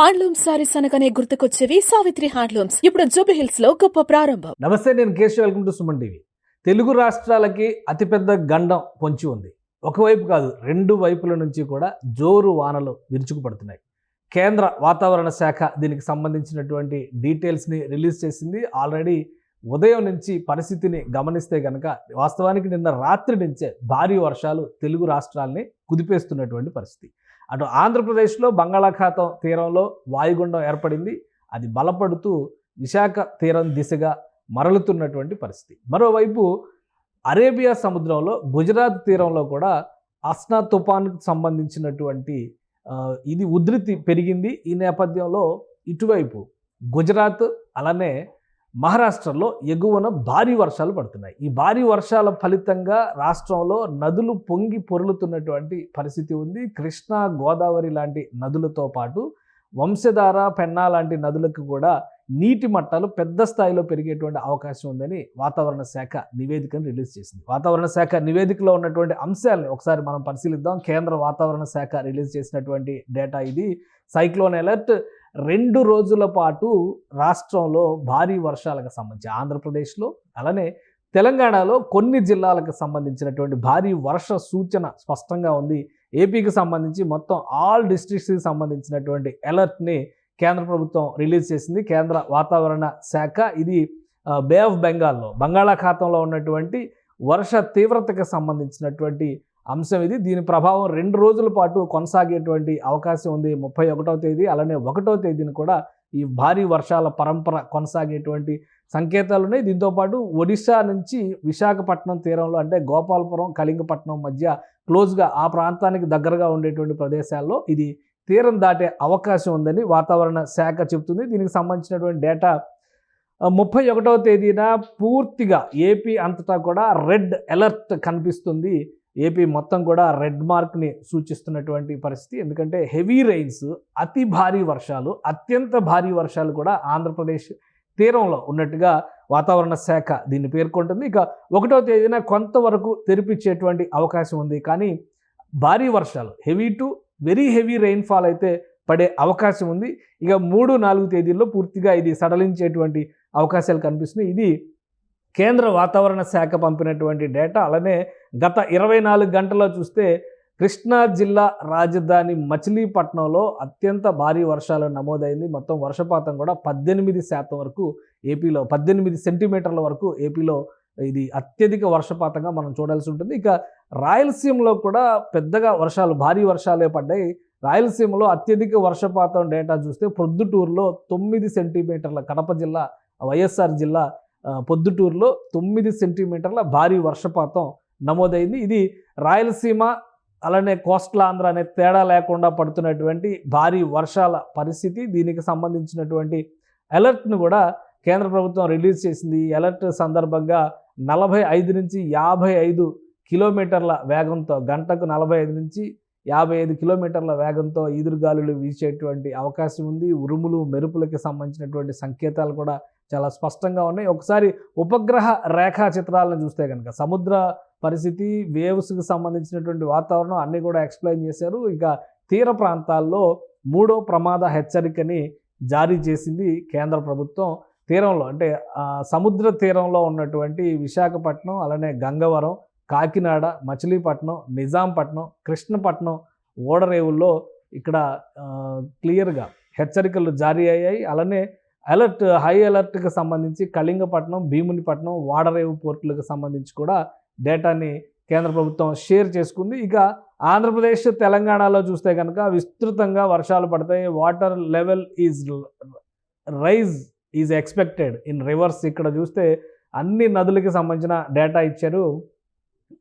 Handloom saris అనగానే గుర్తుకొచ్చేవి Savitri handlooms. ఇప్పుడు జూబ్లీ హిల్స్లో గొప్ప ప్రారంభం. నమస్తే నేను Keshav. Welcome to Suman TV. Telugu రాష్ట్రాలకి అతిపెద్ద గండం పొంచి ఉంది. ఒకవైపు కాదు రెండు వైపుల నుంచి కూడా జోరు వానలు విరుచుకుపడుతున్నాయి. కేంద్ర వాతావరణ శాఖ దీనికి సంబంధించినటువంటి డీటెయిల్స్ని రిలీజ్ చేసింది. ఆల్రెడీ ఉదయం నుంచి పరిస్థితిని గమనిస్తే కనుక వాస్తవానికి నిన్న రాత్రి నుంచే భారీ వర్షాలు తెలుగు రాష్ట్రాల్ని కుదిపేస్తున్నటువంటి పరిస్థితి. అటు ఆంధ్రప్రదేశ్లో బంగాళాఖాతం తీరంలో వాయుగుండం ఏర్పడింది. అది బలపడుతూ విశాఖ తీరం దిశగా మరలుతున్నటువంటి పరిస్థితి. మరోవైపు అరేబియా సముద్రంలో గుజరాత్ తీరంలో కూడా అస్నా తుఫాన్కు సంబంధించినటువంటి ఇది ఉధృతి పెరిగింది. ఈ నేపథ్యంలో ఇటువైపు గుజరాత్ అలానే మహారాష్ట్రలో ఎగువన భారీ వర్షాలు పడుతున్నాయి. ఈ భారీ వర్షాల ఫలితంగా రాష్ట్రంలో నదులు పొంగి పొరులుతున్నటువంటి పరిస్థితి ఉంది. కృష్ణా గోదావరి లాంటి నదులతో పాటు వంశధార పెన్నా లాంటి నదులకు కూడా నీటి మట్టాలు పెద్ద స్థాయిలో పెరిగేటువంటి అవకాశం ఉందని వాతావరణ శాఖ నివేదికను రిలీజ్ చేసింది. వాతావరణ శాఖ నివేదికలో ఉన్నటువంటి అంశాలను ఒకసారి మనం పరిశీలిద్దాం. కేంద్ర వాతావరణ శాఖ రిలీజ్ చేసినటువంటి డేటా ఇది. సైక్లోన్ అలర్ట్ రెండు రోజుల పాటు రాష్ట్రంలో భారీ వర్షాలకు సంబంధించి ఆంధ్రప్రదేశ్లో అలానే తెలంగాణలో కొన్ని జిల్లాలకు సంబంధించినటువంటి భారీ వర్ష సూచన స్పష్టంగా ఉంది. ఏపీకి సంబంధించి మొత్తం ఆల్ డిస్ట్రిక్ట్స్కి సంబంధించినటువంటి అలర్ట్ని కేంద్ర ప్రభుత్వం రిలీజ్ చేసింది. కేంద్ర వాతావరణ శాఖ ఇది బే ఆఫ్ బెంగాల్లో బంగాళాఖాతంలో ఉన్నటువంటి వర్ష తీవ్రతకు సంబంధించినటువంటి అంశం ఇది. దీని ప్రభావం రెండు రోజుల పాటు కొనసాగేటువంటి అవకాశం ఉంది. ముప్పై ఒకటవ తేదీ అలానే ఒకటవ తేదీని కూడా ఈ భారీ వర్షాల పరంపర కొనసాగేటువంటి సంకేతాలు ఉన్నాయి. దీంతోపాటు ఒడిశా నుంచి విశాఖపట్నం తీరంలో అంటే గోపాలపురం కళింగపట్నం మధ్య క్లోజ్గా ఆ ప్రాంతానికి దగ్గరగా ఉండేటువంటి ప్రదేశాల్లో ఇది తీరం దాటే అవకాశం ఉందని వాతావరణ శాఖ చెబుతుంది. దీనికి సంబంధించినటువంటి డేటా ముప్పై ఒకటవ తేదీన పూర్తిగా ఏపీ అంతటా కూడా రెడ్ అలర్ట్ కనిపిస్తుంది. ఏపీ మొత్తం కూడా రెడ్ మార్క్ని సూచిస్తున్నటువంటి పరిస్థితి. ఎందుకంటే హెవీ రైన్స్ అతి భారీ వర్షాలు అత్యంత భారీ వర్షాలు కూడా ఆంధ్రప్రదేశ్ తీరంలో ఉన్నట్టుగా వాతావరణ శాఖ దీన్ని పేర్కొంటుంది. ఇక ఒకటో తేదీన కొంతవరకు తెరిపించేటువంటి అవకాశం ఉంది. కానీ భారీ వర్షాలు heavy to very heavy rainfall అయితే పడే అవకాశం ఉంది. ఇక మూడు నాలుగు తేదీల్లో పూర్తిగా ఇది సడలించేటువంటి అవకాశాలు కనిపిస్తున్నాయి. ఇది కేంద్ర వాతావరణ శాఖ పంపినటువంటి డేటా అలానే గత ఇరవై నాలుగు గంటల్లో చూస్తే కృష్ణా జిల్లా రాజధాని మచిలీపట్నంలో అత్యంత భారీ వర్షాలు నమోదైంది. మొత్తం వర్షపాతం కూడా పద్దెనిమిది శాతం వరకు ఏపీలో పద్దెనిమిది సెంటీమీటర్ల వరకు ఏపీలో ఇది అత్యధిక వర్షపాతంగా మనం చూడాల్సి ఉంటుంది. ఇక రాయలసీమలో కూడా పెద్దగా వర్షాలు భారీ వర్షాలే పడ్డాయి. రాయలసీమలో అత్యధిక వర్షపాతం డేటా చూస్తే ప్రొద్దుటూరులో తొమ్మిది సెంటీమీటర్ల కడప జిల్లా వైఎస్ఆర్ జిల్లా పొద్దుటూరులో తొమ్మిది సెంటీమీటర్ల భారీ వర్షపాతం నమోదైంది. ఇది రాయలసీమ అలానే కోస్టల్ ఆంధ్ర అనే తేడా లేకుండా పడుతున్నటువంటి భారీ వర్షాల పరిస్థితి. దీనికి సంబంధించినటువంటి అలర్ట్ను కూడా కేంద్ర ప్రభుత్వం రిలీజ్ చేసింది. ఈ అలర్ట్ సందర్భంగా నలభై ఐదు నుంచి యాభై ఐదు కిలోమీటర్ల వేగంతో గంటకు నలభై ఐదు నుంచి యాభై ఐదు కిలోమీటర్ల వేగంతో ఈదురుగాలులు వీచేటువంటి అవకాశం ఉంది. ఉరుములు మెరుపులకి సంబంధించినటువంటి సంకేతాలు కూడా చాలా స్పష్టంగా ఉన్నాయి. ఒకసారి ఉపగ్రహ రేఖా చిత్రాలను చూస్తే కనుక సముద్ర పరిస్థితి వేవ్స్కి సంబంధించినటువంటి వాతావరణం అన్నీ కూడా ఎక్స్ప్లెయిన్ చేశారు. ఇక తీర ప్రాంతాల్లో మూడో ప్రమాద హెచ్చరికని జారీ చేసింది కేంద్ర ప్రభుత్వం. తీరంలో అంటే సముద్ర తీరంలో ఉన్నటువంటి విశాఖపట్నం అలానే గంగవరం కాకినాడ మచిలీపట్నం నిజాంపట్నం కృష్ణపట్నం ఓడరేవుల్లో ఇక్కడ క్లియర్గా హెచ్చరికలు జారీ అయ్యాయి. అలానే అలర్ట్ హై అలర్ట్కి సంబంధించి కళింగపట్నం భీమునిపట్నం వాడరేవు పోర్టులకు సంబంధించి కూడా డేటాని కేంద్ర ప్రభుత్వం షేర్ చేసుకుంది. ఇక ఆంధ్రప్రదేశ్ తెలంగాణలో చూస్తే కనుక విస్తృతంగా వర్షాలు పడతాయి. Water level is rise is expected. In rivers ఇక్కడ చూస్తే అన్ని నదులకి సంబంధించిన డేటా ఇచ్చారు.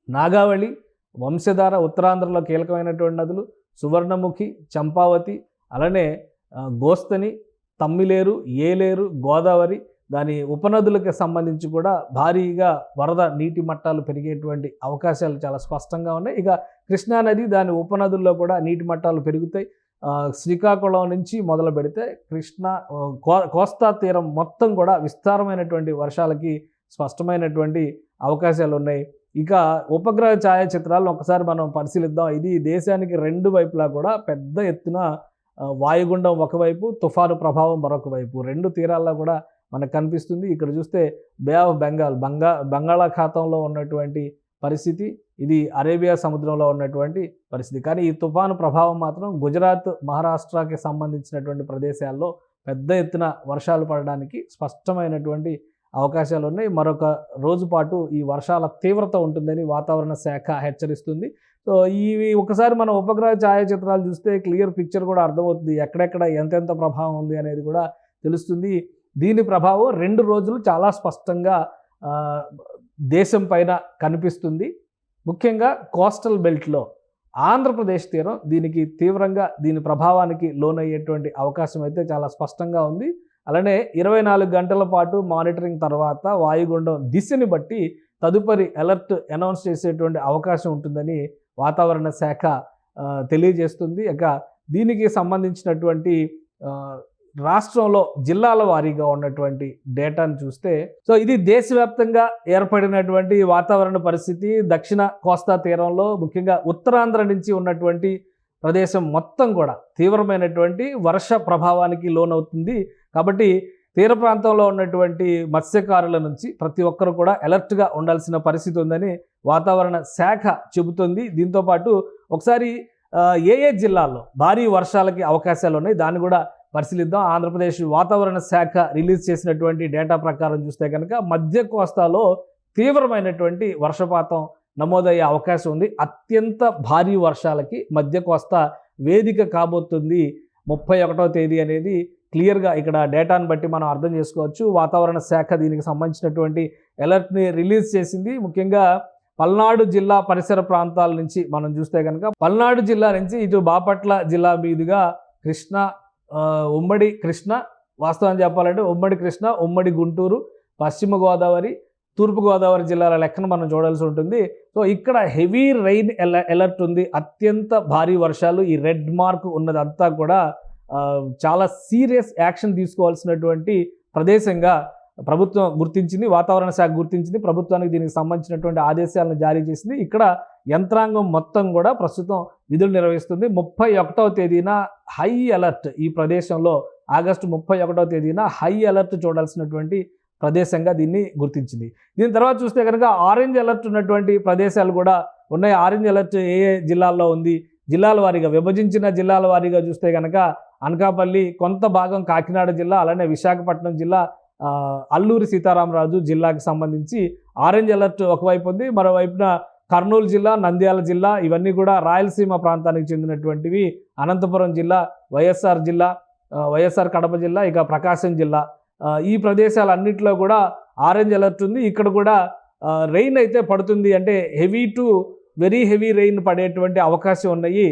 నాగావళి వంశధార ఉత్తరాంధ్రలో కీలకమైనటువంటి నదులు సువర్ణముఖి చంపావతి అలానే గోస్తని తమ్మిలేరు ఏలేరు గోదావరి దాని ఉపనదులకు సంబంధించి కూడా భారీగా వరద నీటి మట్టాలు పెరిగేటువంటి అవకాశాలు చాలా స్పష్టంగా ఉన్నాయి. ఇక కృష్ణానది దాని ఉపనదుల్లో కూడా నీటి మట్టాలు పెరుగుతాయి. శ్రీకాకుళం నుంచి మొదలు పెడితే కృష్ణ కో- కోస్తా తీరం మొత్తం కూడా విస్తారమైనటువంటి వర్షాలకి స్పష్టమైనటువంటి అవకాశాలు ఉన్నాయి. ఇక ఉపగ్రహ ఛాయాచిత్రాలను ఒకసారి మనం పరిశీలిద్దాం. ఇది దేశానికి రెండు వైపులా కూడా పెద్ద ఎత్తున వాయుగుండం ఒకవైపు తుఫాను ప్రభావం మరొక వైపు. రెండు తీరాల్లో కూడా మనకు కనిపిస్తుంది. ఇక్కడ చూస్తే బే ఆఫ్ బెంగాల్ బంగా బంగాళాఖాతంలో ఉన్నటువంటి పరిస్థితి ఇది అరేబియా సముద్రంలో ఉన్నటువంటి పరిస్థితి. కానీ ఈ తుఫాను ప్రభావం మాత్రం గుజరాత్ మహారాష్ట్రకి సంబంధించినటువంటి ప్రదేశాల్లో పెద్ద ఎత్తున వర్షాలు పడడానికి స్పష్టమైనటువంటి అవకాశాలు ఉన్నాయి మరొక రోజు పాటు ఈ వర్షాల తీవ్రత ఉంటుందని వాతావరణ శాఖ హెచ్చరిస్తుంది. సో ఇవి ఒకసారి మన ఉపగ్రహ ఛాయాచిత్రాలు చూస్తే క్లియర్ పిక్చర్ కూడా అర్థమవుతుంది. ఎక్కడెక్కడ ఎంతెంత ప్రభావం ఉంది అనేది కూడా తెలుస్తుంది. దీని ప్రభావం రెండు రోజులు చాలా స్పష్టంగా దేశం పైన కనిపిస్తుంది. ముఖ్యంగా కోస్టల్ బెల్ట్లో ఆంధ్రప్రదేశ్ తీరం దీనికి తీవ్రంగా దీని ప్రభావానికి లోనయ్యేటువంటి అవకాశం అయితే చాలా స్పష్టంగా ఉంది. అలానే ఇరవై నాలుగు గంటల పాటు మానిటరింగ్ తర్వాత వాయుగుండం దిశని బట్టి తదుపరి అలర్ట్ అనౌన్స్ చేసేటువంటి అవకాశం ఉంటుందని వాతావరణ శాఖ తెలియజేస్తుంది. ఇక దీనికి సంబంధించినటువంటి రాష్ట్రంలో జిల్లాల వారీగా ఉన్నటువంటి డేటాను చూస్తే సో ఇది దేశవ్యాప్తంగా ఏర్పడినటువంటి వాతావరణ పరిస్థితి. దక్షిణ కోస్తా తీరంలో ముఖ్యంగా ఉత్తరాంధ్ర నుంచి ఉన్నటువంటి ప్రదేశం మొత్తం కూడా తీవ్రమైనటువంటి వర్ష ప్రభావానికి లోనవుతుంది. కాబట్టి తీర ప్రాంతంలో ఉన్నటువంటి మత్స్యకారుల నుంచి ప్రతి ఒక్కరు కూడా అలర్ట్గా ఉండాల్సిన పరిస్థితి ఉందని వాతావరణ శాఖ చెబుతుంది. దీంతోపాటు ఒకసారి ఏ ఏ జిల్లాల్లో భారీ వర్షాలకి అవకాశాలు ఉన్నాయి దాన్ని కూడా పరిశీలిద్దాం. ఆంధ్రప్రదేశ్ వాతావరణ శాఖ రిలీజ్ చేసినటువంటి డేటా ప్రకారం చూస్తే కనుక మధ్య కోస్తాలో తీవ్రమైనటువంటి వర్షపాతం నమోదయ్యే అవకాశం ఉంది. అత్యంత భారీ వర్షాలకి మధ్య కోస్తా వేదిక కాబోతుంది ముప్పై ఒకటో తేదీ అనేది. క్లియర్గా ఇక్కడ డేటాను బట్టి మనం అర్థం చేసుకోవచ్చు. వాతావరణ శాఖ దీనికి సంబంధించినటువంటి అలర్ట్ని రిలీజ్ చేసింది. ముఖ్యంగా పల్నాడు జిల్లా పరిసర ప్రాంతాల నుంచి మనం చూస్తే కనుక పల్నాడు జిల్లా నుంచి ఇటు బాపట్ల జిల్లా మీదుగా కృష్ణ ఉమ్మడి కృష్ణ వాస్తవం చెప్పాలంటే ఉమ్మడి కృష్ణ ఉమ్మడి గుంటూరు పశ్చిమ గోదావరి తూర్పు గోదావరి జిల్లాల లెక్కన మనం చూడాల్సి ఉంటుంది. సో ఇక్కడ హెవీ రైన్ అలర్ట్ ఉంది. అత్యంత భారీ వర్షాలు ఈ రెడ్ మార్క్ ఉన్నదంతా కూడా చాలా సీరియస్ యాక్షన్ తీసుకోవాల్సినటువంటి ప్రదేశంగా ప్రభుత్వం గుర్తించింది వాతావరణ శాఖ గుర్తించింది ప్రభుత్వానికి దీనికి సంబంధించినటువంటి ఆదేశాలను జారీ చేసింది. ఇక్కడ యంత్రాంగం మొత్తం కూడా ప్రస్తుతం విధులు నిర్వహిస్తుంది. ముప్పై ఒకటవ తేదీన హై అలర్ట్ ఈ ప్రదేశంలో ఆగస్టు ముప్పై ఒకటవ తేదీన హై అలర్ట్ చూడాల్సినటువంటి ప్రదేశంగా దీన్ని గుర్తించింది. దీని తర్వాత చూస్తే కనుక ఆరెంజ్ అలర్ట్ ఉన్నటువంటి ప్రదేశాలు కూడా ఉన్నాయి. ఆరెంజ్ అలర్ట్ ఏ ఏ జిల్లాల్లో ఉంది? జిల్లాల వారీగా విభజించిన జిల్లాల వారీగా చూస్తే కనుక అనకాపల్లి కొంత భాగం కాకినాడ జిల్లా అలానే విశాఖపట్నం జిల్లా అల్లూరి సీతారామరాజు జిల్లాకి సంబంధించి ఆరెంజ్ అలర్ట్ ఒకవైపు ఉంది. మరోవైపున కర్నూలు జిల్లా నంద్యాల జిల్లా ఇవన్నీ కూడా రాయలసీమ ప్రాంతానికి చెందినటువంటివి. అనంతపురం జిల్లా వైఎస్ఆర్ జిల్లా వైఎస్ఆర్ కడప జిల్లా ఇక ప్రకాశం జిల్లా. ఈ ప్రదేశాలన్నింటిలో కూడా ఆరెంజ్ అలర్ట్ ఉంది. ఇక్కడ కూడా రెయిన్ అయితే పడుతుంది. అంటే heavy to very heavy rain పడేటువంటి అవకాశం ఉన్నాయి.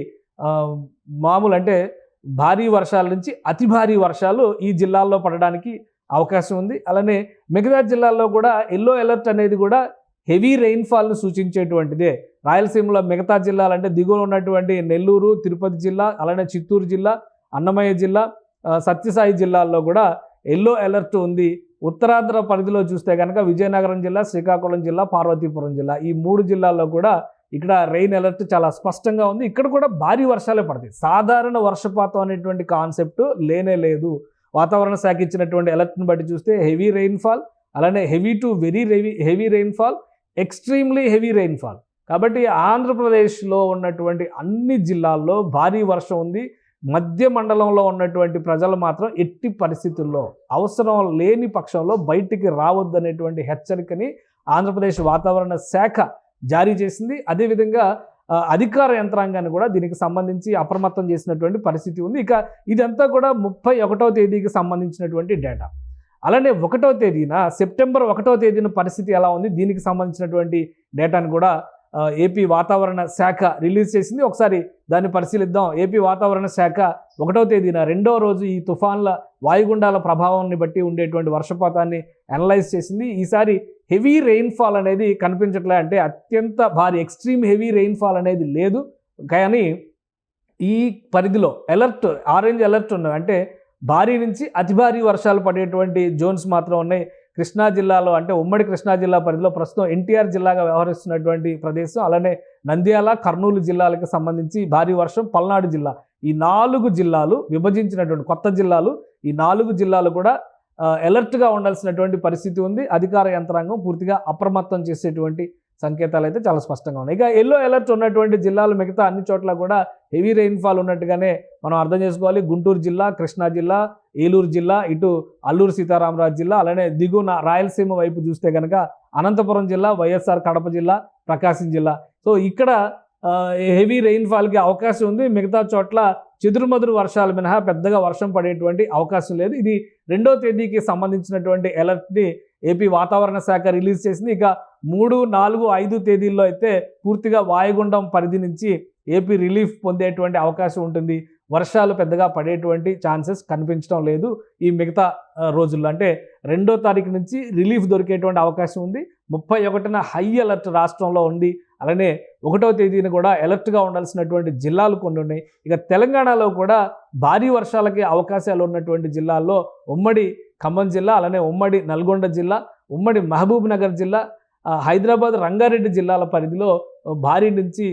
మామూలు అంటే భారీ వర్షాల నుంచి అతి భారీ వర్షాలు ఈ జిల్లాల్లో పడడానికి అవకాశం ఉంది. అలానే మిగతా జిల్లాల్లో కూడా ఎల్లో అలర్ట్ అనేది కూడా హెవీ రెయిన్ఫాల్ను సూచించేటువంటిదే. రాయలసీమలో మిగతా జిల్లాలు అంటే దిగువ ఉన్నటువంటి నెల్లూరు తిరుపతి జిల్లా అలానే చిత్తూరు జిల్లా అన్నమయ్య జిల్లా సత్యసాయి జిల్లాల్లో కూడా ఎల్లో అలర్ట్ ఉంది. ఉత్తరాంధ్ర పరిధిలో చూస్తే కనుక విజయనగరం జిల్లా శ్రీకాకుళం జిల్లా పార్వతీపురం జిల్లా ఈ మూడు జిల్లాల్లో కూడా ఇక్కడ రెయిన్ అలర్ట్ చాలా స్పష్టంగా ఉంది. ఇక్కడ కూడా భారీ వర్షాలే పడతాయి. సాధారణ వర్షపాతం అనేటువంటి కాన్సెప్ట్ లేనే లేదు. వాతావరణ శాఖ ఇచ్చినటువంటి అలర్ట్ని బట్టి చూస్తే హెవీ రెయిన్ఫాల్ అలానే heavy to very heavy heavy rainfall extremely heavy rainfall కాబట్టి ఆంధ్రప్రదేశ్లో ఉన్నటువంటి అన్ని జిల్లాల్లో భారీ వర్షం ఉంది. మధ్య మండలంలో ఉన్నటువంటి ప్రజలు మాత్రం ఎట్టి పరిస్థితుల్లో అవసరం లేని పక్షంలో బయటికి రావద్దనేటువంటి హెచ్చరికని ఆంధ్రప్రదేశ్ వాతావరణ శాఖ జారీ చేసింది. అదేవిధంగా అధికార యంత్రాంగాన్ని కూడా దీనికి సంబంధించి అప్రమత్తం చేసినటువంటి పరిస్థితి ఉంది. ఇక ఇదంతా కూడా ముప్పై ఒకటవ తేదీకి సంబంధించినటువంటి డేటా. అలానే ఒకటవ తేదీన సెప్టెంబర్ ఒకటవ తేదీన పరిస్థితి ఎలా ఉంది? దీనికి సంబంధించినటువంటి డేటాను కూడా ఏపీ వాతావరణ శాఖ రిలీజ్ చేసింది. ఒకసారి దాన్ని పరిశీలిద్దాం. ఏపీ వాతావరణ శాఖ ఒకటవ తేదీన రెండో రోజు ఈ తుఫాన్ల వాయుగుండాల ప్రభావాన్ని బట్టి ఉండేటువంటి వర్షపాతాన్ని అనలైజ్ చేసింది. ఈసారి హెవీ రెయిన్ఫాల్ అనేది కనిపించట్లే అంటే అత్యంత భారీ ఎక్స్ట్రీమ్ హెవీ రెయిన్ఫాల్ అనేది లేదు. కానీ ఈ పరిధిలో అలర్ట్ ఆరెంజ్ అలర్ట్ ఉన్నవి అంటే భారీ నుంచి అతి భారీ వర్షాలు పడేటువంటి జోన్స్ మాత్రం ఉన్నాయి. కృష్ణా జిల్లాలో అంటే ఉమ్మడి కృష్ణా జిల్లా పరిధిలో ప్రస్తుతం ఎన్టీఆర్ జిల్లాగా వ్యవహరిస్తున్నటువంటి ప్రదేశం. అలానే నంద్యాల కర్నూలు జిల్లాలకు సంబంధించి భారీ వర్షం పల్నాడు జిల్లా. ఈ నాలుగు జిల్లాలు విభజించినటువంటి కొత్త జిల్లాలు. ఈ నాలుగు జిల్లాలు కూడా ఎలర్ట్గా అలర్ట్గా ఉండాల్సినటువంటి పరిస్థితి ఉంది. అధికార యంత్రాంగం పూర్తిగా అప్రమత్తం చేసేటువంటి సంకేతాలు అయితే చాలా స్పష్టంగా ఉన్నాయి. ఇక ఎల్లో అలర్ట్ ఉన్నటువంటి జిల్లాలు మిగతా అన్ని చోట్ల కూడా హెవీ రెయిన్ఫాల్ ఉన్నట్టుగానే మనం అర్థం చేసుకోవాలి. గుంటూరు జిల్లా కృష్ణా జిల్లా ఏలూరు జిల్లా ఇటు అల్లూరు సీతారామరాజు జిల్లా అలానే దిగువన రాయలసీమ వైపు చూస్తే కనుక అనంతపురం జిల్లా వైఎస్ఆర్ కడప జిల్లా ప్రకాశం జిల్లా. సో ఇక్కడ హెవీ రెయిన్ఫాల్కి అవకాశం ఉంది. మిగతా చోట్ల చెదురుమదురు వర్షాలు మినహా పెద్దగా వర్షం పడేటువంటి అవకాశం లేదు. ఇది రెండో తేదీకి సంబంధించినటువంటి అలర్ట్ని ఏపీ వాతావరణ శాఖ రిలీజ్ చేసింది. ఇక మూడు నాలుగు ఐదు తేదీల్లో అయితే పూర్తిగా వాయుగుండం పరిధి నుంచి ఏపీ రిలీఫ్ పొందేటువంటి అవకాశం ఉంటుంది. వర్షాలు పెద్దగా పడేటువంటి ఛాన్సెస్ కనిపించడం లేదు ఈ మిగతా రోజుల్లో. అంటే రెండో తారీఖు నుంచి రిలీఫ్ దొరికేటువంటి అవకాశం ఉంది. ముప్పై ఒకటిన హై అలర్ట్ రాష్ట్రంలో ఉంది. అలానే ఒకటో తేదీన కూడా అలర్ట్గా ఉండాల్సినటువంటి జిల్లాలు కొన్ని ఉన్నాయి. ఇక తెలంగాణలో కూడా భారీ వర్షాలకి అవకాశాలు ఉన్నటువంటి జిల్లాల్లో ఉమ్మడి ఖమ్మం జిల్లా అలానే ఉమ్మడి నల్గొండ జిల్లా ఉమ్మడి మహబూబ్ నగర్ జిల్లా హైదరాబాద్ రంగారెడ్డి జిల్లాల పరిధిలో భారీ నుంచి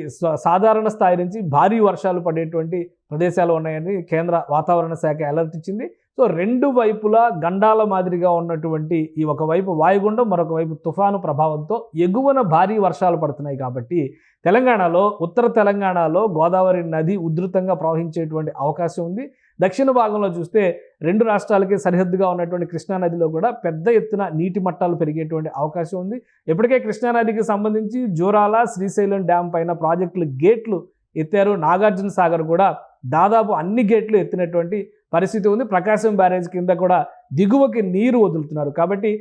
సాధారణ స్థాయి నుంచి భారీ వర్షాలు పడేటువంటి ప్రదేశాలు ఉన్నాయని కేంద్ర వాతావరణ శాఖ అలర్ట్ ఇచ్చింది. సో రెండు వైపులా గండాల మాదిరిగా ఉన్నటువంటి ఈ ఒకవైపు వాయుగుండం మరొక వైపు తుఫాను ప్రభావంతో ఎగువన భారీ వర్షాలు పడుతున్నాయి కాబట్టి తెలంగాణలో ఉత్తర తెలంగాణలో గోదావరి నది ఉధృతంగా ప్రవహించేటువంటి అవకాశం ఉంది. దక్షిణ భాగంలో చూస్తే రెండు రాష్ట్రాలకి సరిహద్దుగా ఉన్నటువంటి కృష్ణా నదిలో కూడా పెద్ద ఎత్తున నీటి మట్టాలు పెరిగేటువంటి అవకాశం ఉంది. ఇప్పటికే కృష్ణా నదికి సంబంధించి జోరాల శ్రీశైలం డ్యామ్ పైన ప్రాజెక్టులు గేట్లు ఎత్తారు. నాగార్జున సాగర్ కూడా దాదాపు అన్ని గేట్లు ఎత్తినటువంటి పరిస్థితి ఉంది. ప్రకాశం బ్యారేజ్ కింద కూడా దిగువకి నీరు వదులుతున్నారు. కాబట్టి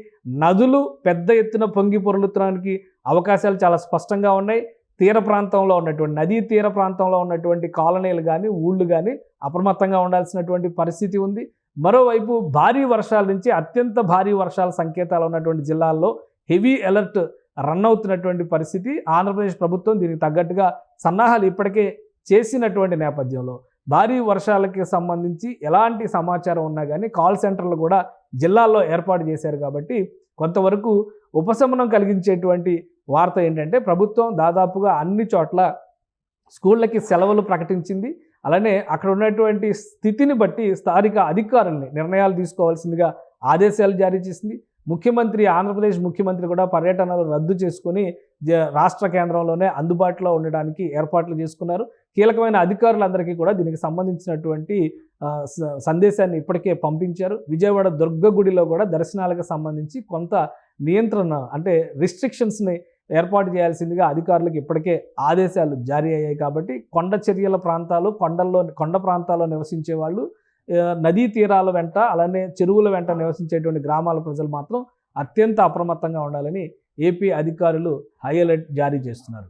నదులు పెద్ద ఎత్తున పొంగి పొరులుతడానికి అవకాశాలు చాలా స్పష్టంగా ఉన్నాయి. తీర ప్రాంతంలో ఉన్నటువంటి నదీ తీర ప్రాంతంలో ఉన్నటువంటి కాలనీలు కానీ ఊళ్ళు కానీ అప్రమత్తంగా ఉండాల్సినటువంటి పరిస్థితి ఉంది. మరోవైపు భారీ వర్షాల నుంచి అత్యంత భారీ వర్షాల సంకేతాలు ఉన్నటువంటి జిల్లాల్లో హెవీ అలర్ట్ రన్ అవుతున్నటువంటి పరిస్థితి. ఆంధ్రప్రదేశ్ ప్రభుత్వం దీనికి తగ్గట్టుగా సన్నాహాలు ఇప్పటికే చేసినటువంటి నేపథ్యంలో భారీ వర్షాలకి సంబంధించి ఎలాంటి సమాచారం ఉన్నా కానీ కాల్ సెంటర్లు కూడా జిల్లాల్లో ఏర్పాటు చేశారు కాబట్టి కొంతవరకు ఉపశమనం కలిగించేటువంటి వార్త ఏంటంటే ప్రభుత్వం దాదాపుగా అన్ని చోట్ల స్కూళ్ళకి సెలవులు ప్రకటించింది. అలానే అక్కడ ఉన్నటువంటి స్థితిని బట్టి స్థానిక అధికారుల్ని నిర్ణయాలు తీసుకోవాల్సిందిగా ఆదేశాలు జారీ చేసింది. ముఖ్యమంత్రి ఆంధ్రప్రదేశ్ ముఖ్యమంత్రి కూడా పర్యటనలు రద్దు చేసుకొని జ- రాష్ట్ర కేంద్రంలోనే అందుబాటులో ఉండడానికి ఏర్పాట్లు చేసుకున్నారు. కీలకమైన అధికారులందరికీ కూడా దీనికి సంబంధించినటువంటి స- సందేశాన్ని ఇప్పటికే పంపించారు. విజయవాడ దుర్గ గుడిలో కూడా దర్శనాలకు సంబంధించి కొంత నియంత్రణ అంటే రిస్ట్రిక్షన్స్ని ఏర్పాటు చేయాల్సిందిగా అధికారులకు ఇప్పటికే ఆదేశాలు జారీ అయ్యాయి కాబట్టి కొండ చర్యల ప్రాంతాలు కొండల్లో కొండ ప్రాంతాల్లో నివసించే వాళ్ళు నదీ తీరాల వెంట అలానే చెరువుల వెంట నివసించేటువంటి గ్రామాల ప్రజలు మాత్రం అత్యంత అప్రమత్తంగా ఉండాలని ఏపీ అధికారులు హై అలర్ట్ జారీ చేస్తున్నారు.